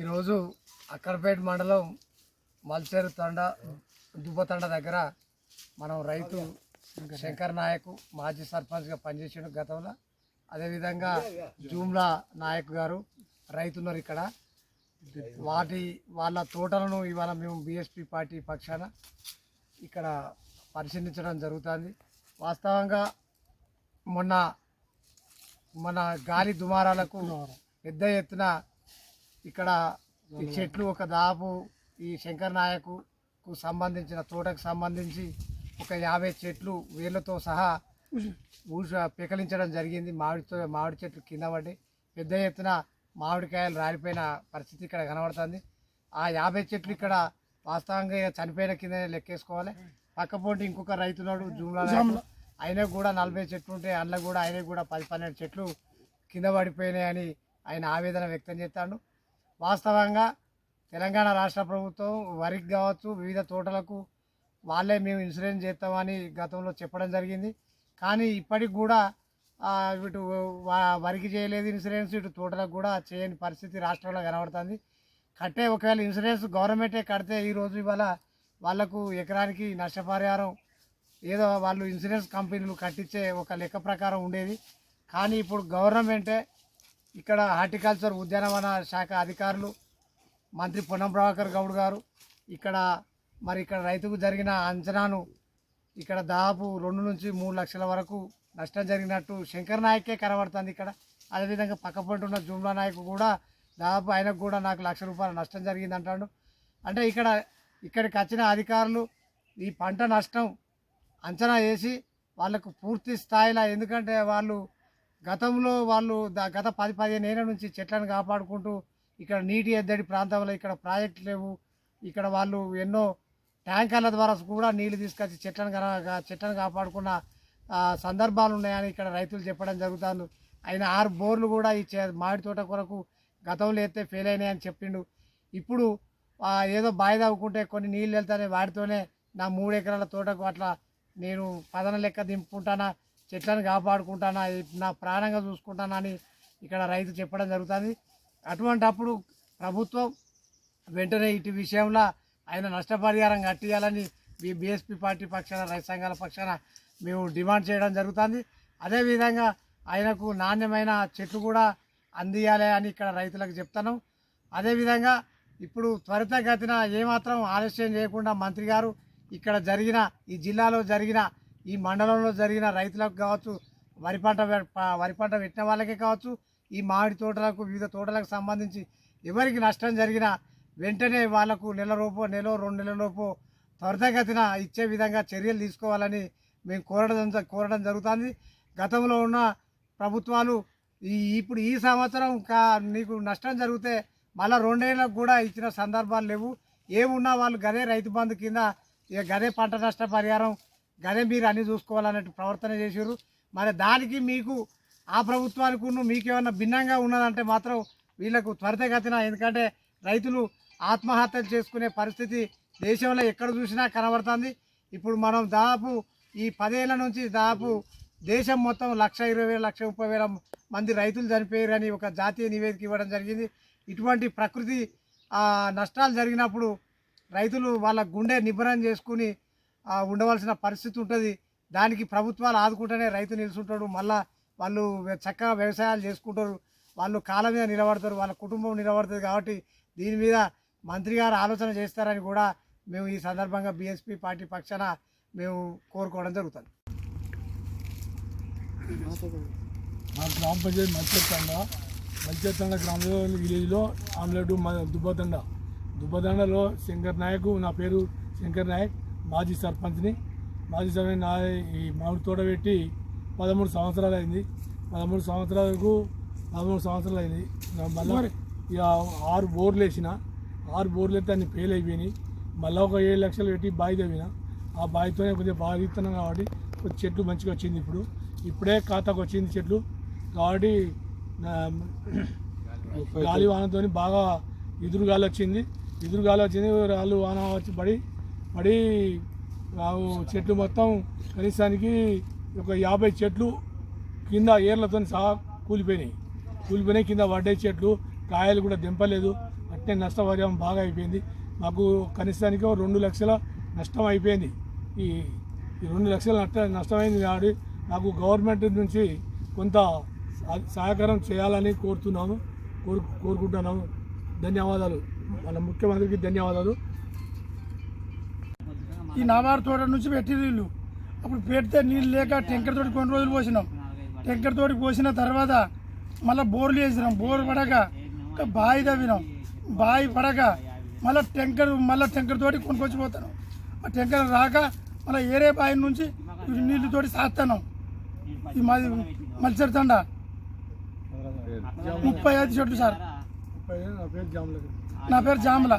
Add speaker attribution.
Speaker 1: ఈరోజు అక్కడపేట మండలం మల్చేరు తండ దుబ్బతండ దగ్గర మనం రైతు శంకర్ నాయక్ మాజీ సర్పంచ్గా పనిచేసాడు గతంలో. అదేవిధంగా జూమ్లా నాయక్ గారు రైతున్నారు ఇక్కడ. వాటి వాళ్ళ తోటలను ఇవాళ మేము బీఎస్పీ పార్టీ పక్షాన ఇక్కడ పరిశీలించడం జరుగుతుంది. వాస్తవంగా మొన్న మన గాలి దుమారాలకు పెద్ద ఎత్తున ఇక్కడ ఈ చెట్లు ఒక దాపు ఈ శంకర్ నాయకుకు సంబంధించిన తోటకు సంబంధించి ఒక యాభై చెట్లు వేర్లతో సహా ఊస పెకలించడం జరిగింది. మామిడితో మామిడి చెట్లు కింద పడి పెద్ద ఎత్తున మామిడికాయలు రాలిపోయిన పరిస్థితి ఇక్కడ కనబడుతుంది. ఆ యాభై చెట్లు ఇక్కడ వాస్తవంగా చనిపోయిన కింద లెక్కేసుకోవాలి. పక్కపోటీ ఇంకొక రైతున్నాడు జూమ్లా. ఆయనకు కూడా నలభై చెట్లు ఉంటే అందులో కూడా ఆయనకు కూడా పది పన్నెండు చెట్లు కింద పడిపోయినాయని ఆయన ఆవేదన వ్యక్తం చేస్తాడు. వాస్తవంగా తెలంగాణ రాష్ట్ర ప్రభుత్వం వరికి కావచ్చు వివిధ తోటలకు వాళ్ళే మేము ఇన్సూరెన్స్ చేస్తామని గతంలో చెప్పడం జరిగింది. కానీ ఇప్పటికి కూడా ఇటు వరికి చేయలేదు ఇన్సూరెన్స్ ఇటు తోటలకు కూడా చేయని పరిస్థితి రాష్ట్రంలో కనబడుతుంది. కట్టే ఒకవేళ ఇన్సూరెన్స్ గవర్నమెంటే కడితే ఈ రోజు ఇవాళ వాళ్ళకు ఎకరానికి నష్టపరిహారం ఏదో వాళ్ళు ఇన్సూరెన్స్ కంపెనీలు కట్టించే ఒక లెక్క ప్రకారం ఉండేది. కానీ ఇప్పుడు గవర్నమెంటే ఇక్కడ హార్టికల్చర్ ఉద్యానవన శాఖ అధికారులు మంత్రి పొన్నం ప్రభాకర్ గౌడ్ గారు ఇక్కడ మరి ఇక్కడ రైతుకు జరిగిన అంచనాను ఇక్కడ దాదాపు రెండు నుంచి మూడు లక్షల వరకు నష్టం జరిగినట్టు శంకర్ నాయకే కనబడుతుంది ఇక్కడ. అదేవిధంగా పక్కపంట ఉన్న జుమ్లా నాయక్ కూడా దాదాపు ఆయనకు కూడా నాకు లక్ష రూపాయల నష్టం జరిగింది అంటాడు అంటే ఇక్కడ ఇక్కడికి వచ్చిన అధికారులు ఈ పంట నష్టం అంచనా వేసి వాళ్ళకు పూర్తి స్థాయిలో ఎందుకంటే వాళ్ళు గతంలో వాళ్ళు గత పది పదిహేను ఏళ్ళ నుంచి చెట్లను కాపాడుకుంటూ ఇక్కడ నీటి ఎద్దడి ప్రాంతంలో ఇక్కడ ప్రాజెక్టులు లేవు. ఇక్కడ వాళ్ళు ఎన్నో ట్యాంకర్ల ద్వారా కూడా నీళ్ళు తీసుకొచ్చి చెట్లను చెట్లను కాపాడుకున్న సందర్భాలు ఉన్నాయని ఇక్కడ రైతులు చెప్పడం జరుగుతుంది. ఆయన ఆరు బోర్లు కూడా ఈ మామిడి తోట కొరకు గతంలో ఎత్తే ఫెయిల్ అయినాయని చెప్పిండు. ఇప్పుడు ఏదో బావి తవ్వుకుంటే కొన్ని నీళ్ళు వెళ్తానే వాటితోనే నా మూడు ఎకరాల తోటకు అట్లా నేను పదన లెక్క దింపుకుంటానా? చెట్లను కాపాడుకుంటానా నా ప్రాణంగా చూసుకుంటానా అని ఇక్కడ రైతు చెప్పడం జరుగుతుంది. అటువంటి అప్పుడు ప్రభుత్వం వెంటనే ఇటు విషయంలో ఆయన నష్టపరిహారం కట్టియాలని బి బీఎస్పీ పార్టీ పక్షాన రైతు సంఘాల పక్షాన మేము డిమాండ్ చేయడం జరుగుతుంది. అదేవిధంగా ఆయనకు నాణ్యమైన చెట్లు కూడా అందియాలి అని ఇక్కడ రైతులకు చెప్తాను అదేవిధంగా ఇప్పుడు త్వరితగతిన ఏమాత్రం ఆలస్యం చేయకుండా మంత్రి గారు ఇక్కడ జరిగిన ఈ జిల్లాలో జరిగిన ఈ మండలంలో జరిగిన రైతులకు కావచ్చు వరి పంట వె- వరి పంట పెట్టిన వాళ్ళకే కావచ్చు ఈ మామిడి తోటలకు వివిధ తోటలకు సంబంధించి ఎవరికి నష్టం జరిగినా వెంటనే వాళ్ళకు నెల రూపో నెల రెండు నెలల లోపు త్వరితగతిన ఇచ్చే విధంగా చర్యలు తీసుకోవాలని మేము కోరడం కోరడం జరుగుతుంది. గతంలో ఉన్న ప్రభుత్వాలు ఈ ఇప్పుడు ఈ సంవత్సరం కా నీకు నష్టం జరిగితే మళ్ళీ రెండేళ్ళకు కూడా ఇచ్చిన సందర్భాలు లేవు. ఏమున్నా వాళ్ళు గదే రైతు బంధు కింద ఇక గదే పంట నష్ట పరిహారం గదే మీరు అన్ని చూసుకోవాలన్నట్టు ప్రవర్తన చేశారు. మరి దానికి మీకు ఆ ప్రభుత్వానికి మీకేమన్నా భిన్నంగా ఉన్నదంటే మాత్రం వీళ్ళకు త్వరితగతిన ఎందుకంటే రైతులు ఆత్మహత్యలు చేసుకునే పరిస్థితి దేశంలో ఎక్కడ చూసినా కనబడుతుంది. ఇప్పుడు మనం దాదాపు ఈ పదేళ్ళ నుంచి దాదాపు దేశం మొత్తం లక్ష ఇరవై వేల లక్ష ముప్పై వేల మంది రైతులు చనిపోయారని ఒక జాతీయ నివేదిక ఇవ్వడం జరిగింది. ఇటువంటి ప్రకృతి నష్టాలు జరిగినప్పుడు రైతులు వాళ్ళ గుండె నిబ్బరం చేసుకుని ఉండవలసిన పరిస్థితి ఉంటుంది. దానికి ప్రభుత్వాలు ఆదుకుంటేనే రైతు నిలుచుంటాడు మళ్ళా వాళ్ళు చక్కగా వ్యవసాయాలు చేసుకుంటారు. వాళ్ళు కాళ్ళ మీద నిలబడతారు. వాళ్ళ కుటుంబం నిలబడుతుంది కాబట్టి దీని మీద మంత్రి గారు ఆలోచన చేస్తారని కూడా మేము ఈ సందర్భంగా బీఎస్పీ పార్టీ పక్షాన మేము కోరుకోవడం జరుగుతుంది.
Speaker 2: మా గ్రామ పంచాయతీ మత్స్యతండ మత్స్యతండ గ్రామంలో విలేజ్లో ఆమ్లెట్ దుబ్బతండ. దుబ్బతండలో శంకర్ నాయక్ నా పేరు శంకర్ నాయక్. మాజీ సర్పంచ్ని మాజీ సర్పంచ్ నా ఈ మామిడి తోట పెట్టి పదమూడు సంవత్సరాలు అయింది పదమూడు సంవత్సరాలకు పదమూడు సంవత్సరాలు అయింది నా మళ్ళీ ఇక ఆరు బోర్లు వేసిన ఆరు బోర్లు అయితే అన్ని ఫెయిల్ అయిపోయినాయి. మళ్ళీ ఒక ఏడు లక్షలు పెట్టి బావి తవ్విన. ఆ బావితోనే కొద్దిగా బాగా తీస్తున్నాం కాబట్టి కొద్ది చెట్లు మంచిగా వచ్చింది ఇప్పుడు. ఇప్పుడే ఖాతాకు వచ్చింది చెట్లు. కాబట్టి గాలి వానతో బాగా ఎదురు గాలి వచ్చింది. ఎదురు గాలి వచ్చింది రాళ్ళు వాన వచ్చి పడి పడి చెట్లు మొత్తం కనీసానికి ఒక యాభై చెట్లు కింద ఏర్లతో సహా కూలిపోయినాయి. కూలిపోయినాయి కింద పడ్డాయి చెట్లు. కాయలు కూడా దింపలేదు. అట్టే నష్టపరిహారం బాగా అయిపోయింది. మాకు కనీసానికి రెండు లక్షల నష్టం అయిపోయింది. ఈ ఈ రెండు లక్షల నష్ట నష్టమైంది కాబట్టి నాకు గవర్నమెంట్ నుంచి కొంత సహ- సహకారం చేయాలని కోరుతున్నాము. కోరు కోరుకుంటున్నాము. ధన్యవాదాలు. మన ముఖ్యమంత్రికి ధన్యవాదాలు.
Speaker 3: ఈ నాబార్ తోట నుంచి పెట్టి నీళ్ళు అప్పుడు పెడితే నీళ్ళు లేక టెంకర్ తోటి కొన్ని రోజులు పోసినాం. టెంకర్ తోటి పోసిన తర్వాత మళ్ళీ బోర్లు వేసినాం. బోర్ పడక ఇంకా బావి తవ్వినాం. బావి పడక మళ్ళీ టెంకర్ మళ్ళీ టెంకర్ తోటి కొనుక్కొచ్చి పోతాను ఆ టెంకర్ రాక మళ్ళీ ఏరే బావి నుంచి ఈ నీళ్ళతోటి సాస్తాను ఈ మాది మల్సర్ తండ. ముప్పై ఐదు చెట్లు సార్.
Speaker 2: నా పేరు జాముల.